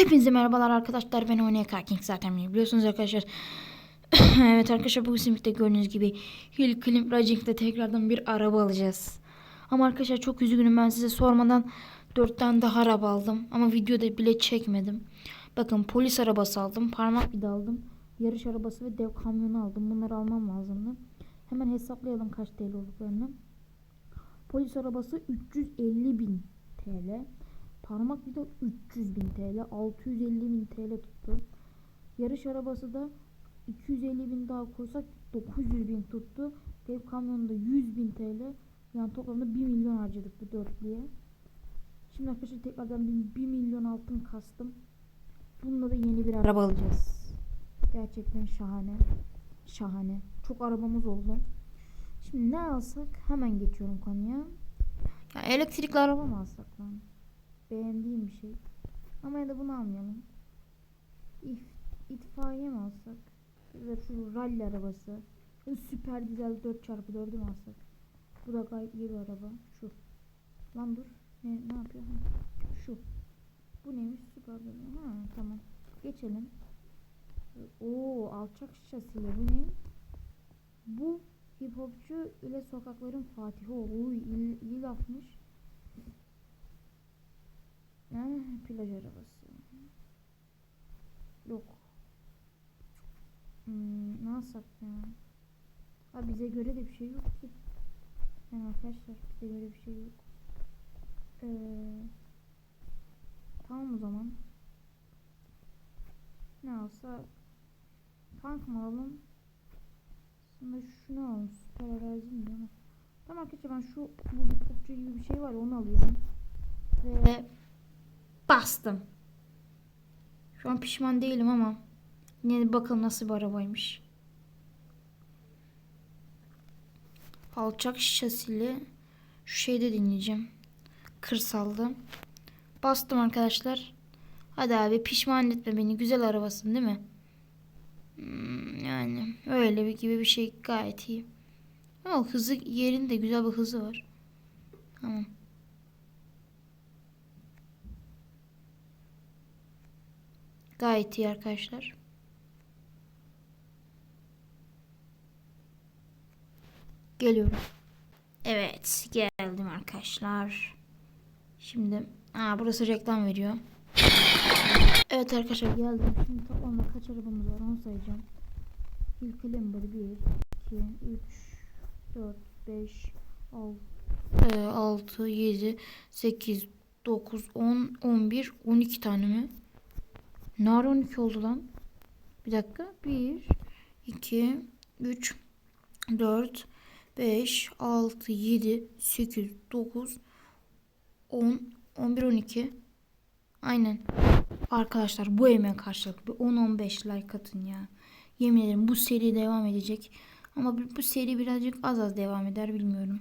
Hepinize merhabalar arkadaşlar. Ben Oynaya King zaten biliyorsunuz arkadaşlar. evet arkadaşlar bugün sizinle gördüğünüz gibi Hill Climb Racing'de tekrardan bir araba alacağız. Ama arkadaşlar çok üzgünüm ben size sormadan 4 tane daha araba aldım. Ama videoda bile çekmedim. Bakın polis arabası aldım. Parmak vida aldım. Yarış arabası ve dev kamyonu aldım. Bunları almam lazımdı. Hemen hesaplayalım kaç TL olduklarını. Polis arabası 350 bin TL. Parmak vida 300 bin TL. 650 bin TL tuttu. Yarış arabası da 250 bin daha koysak 900 bin tuttu. Dev kamyonda 100 bin TL. Yani toplamda 1 milyon harcadık bu dörtlüye. Şimdi arkadaşlar tekrardan 1, 1 milyon altın kastım. Bununla da yeni bir araba alacağız. Gerçekten şahane. Şahane. Çok arabamız oldu. Şimdi ne alsak hemen geçiyorum konuya. Ya elektrikli araba mı alsak lan? Beğendiğim bir şey. Ama ya da bunu almayalım. İf, itfaiye mi alsak? Ya da şu rally arabası. Süper dizel 4x4'ü mü alsak? Bu da gayet iyi bir araba. Şu. Lan dur. Ne, ne yapıyor? Ha, Şu. Bu neymiş? Süper dizel. Ha tamam. Geçelim. Oo alçak şasili. Bu ne? Bu hip hopçu ile sokakların fatihi. Oo iyi, iyi lafmış. Eh, plaj arabası. Yok. Hmm, ne alsak ya? Ha bize göre de bir şey yok ki. Yani arkadaşlar bize göre bir şey yok. Ee, tamam o zaman. Ne alsak? Tank mı alalım? Aslında şunu alalım. Süper arazi mi. Tamam arkadaşlar ben şu bu hip hopçu gibi bir şey var onu alıyorum. Ve bastım. Şu an pişman değilim ama yine de bakalım nasıl bir arabaymış. Alçak şasili şu şeyde dinleyeceğim. Kırsalda. Bastım arkadaşlar. Hadi abi pişman etme beni. Güzel arabasın değil mi? Hmm, yani öyle bir gibi bir şey gayet iyi. Ama hızı yerinde güzel bir hızı var. Tamam. Gayet iyi arkadaşlar. Geliyorum. Evet geldim arkadaşlar. Şimdi aa, burası reklam veriyor. Evet arkadaşlar geldim. Şimdi toplamda kaç arabamız var onu sayacağım. İlk Limber 1, 2, 3, 4, 5, 6, 6, 7, 8, 9, 10, 11, 12 tane mi? Ne ara 12 oldu lan? Bir dakika. 1, 2, 3, 4, 5, 6, 7, 8, 9, 10, 11, 12. Aynen. Arkadaşlar bu emeğe karşılık bir 10-15 like atın ya. Yemin ederim bu seri devam edecek. Ama bu, seri birazcık az az devam eder bilmiyorum.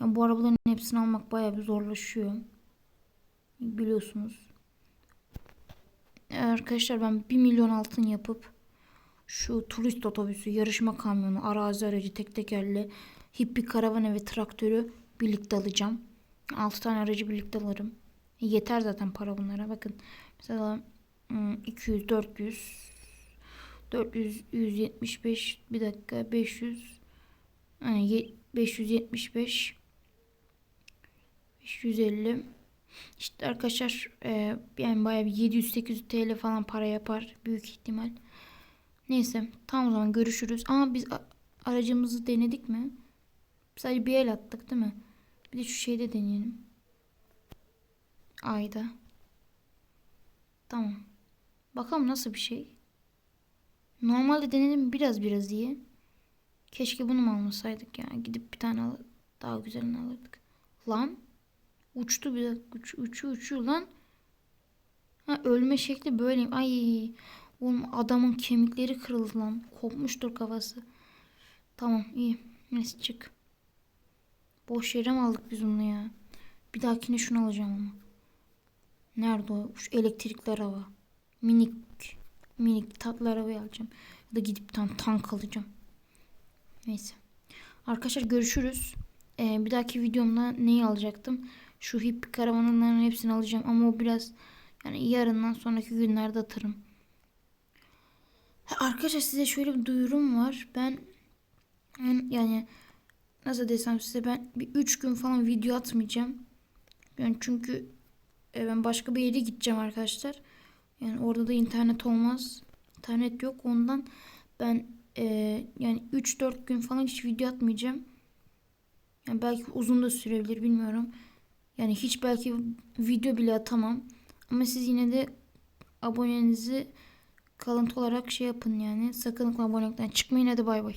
Yani bu arabaların hepsini almak bayağı bir zorlaşıyor. Biliyorsunuz. Arkadaşlar ben 1 milyon altın yapıp şu turist otobüsü, yarışma kamyonu, arazi aracı, tek tekerli, hippi karavanı ve traktörü birlikte alacağım. 6 tane aracı birlikte alırım. E, yeter zaten para bunlara. Bakın mesela hmm, 200, 400, 400, 175, bir dakika 500, yani ye- 575, 550, işte arkadaşlar e, yani bayağı bir 700-800 TL falan para yapar büyük ihtimal. Neyse tamam o zaman görüşürüz. Ama biz aracımızı denedik mi? Sadece bir el attık değil mi? Bir de şu şeyde deneyelim. Ayda. Tamam. Bakalım nasıl bir şey. Normalde denedim biraz biraz iyi. Keşke bunu mu almasaydık ya. Gidip bir tane daha güzelini alırdık. Lan. Uçtu bir dakika. Uç, uçuyor uçuyor lan. Ha ölme şekli böyle. Ay. Oğlum adamın kemikleri kırıldı lan. Kopmuştur kafası. Tamam iyi. Neyse çık. Boş yere mi aldık biz onu ya? Bir dahakine şunu alacağım ama. Nerede o? Şu elektrikli araba. Minik minik tatlı arabayı alacağım. Ya da gidip tam tank alacağım. Neyse. Arkadaşlar görüşürüz. Ee, bir dahaki videomda neyi alacaktım? Şu hippi karavanların hepsini alacağım ama o biraz Yani yarından sonraki günlerde atarım. Arkadaşlar size şöyle bir duyurum var. Ben en- yani nasıl desem size ben bir 3 gün falan video atmayacağım. Yani çünkü e, ben başka bir yere gideceğim arkadaşlar. Yani orada da internet olmaz. İnternet yok. Ondan ben e, yani 3-4 gün falan hiç video atmayacağım. Yani belki uzun da sürebilir bilmiyorum. Yani hiç belki video bile atamam. Ama siz yine de abonenizi kalıntı olarak şey yapın yani. Sakın abonelikten çıkmayın hadi bay bay.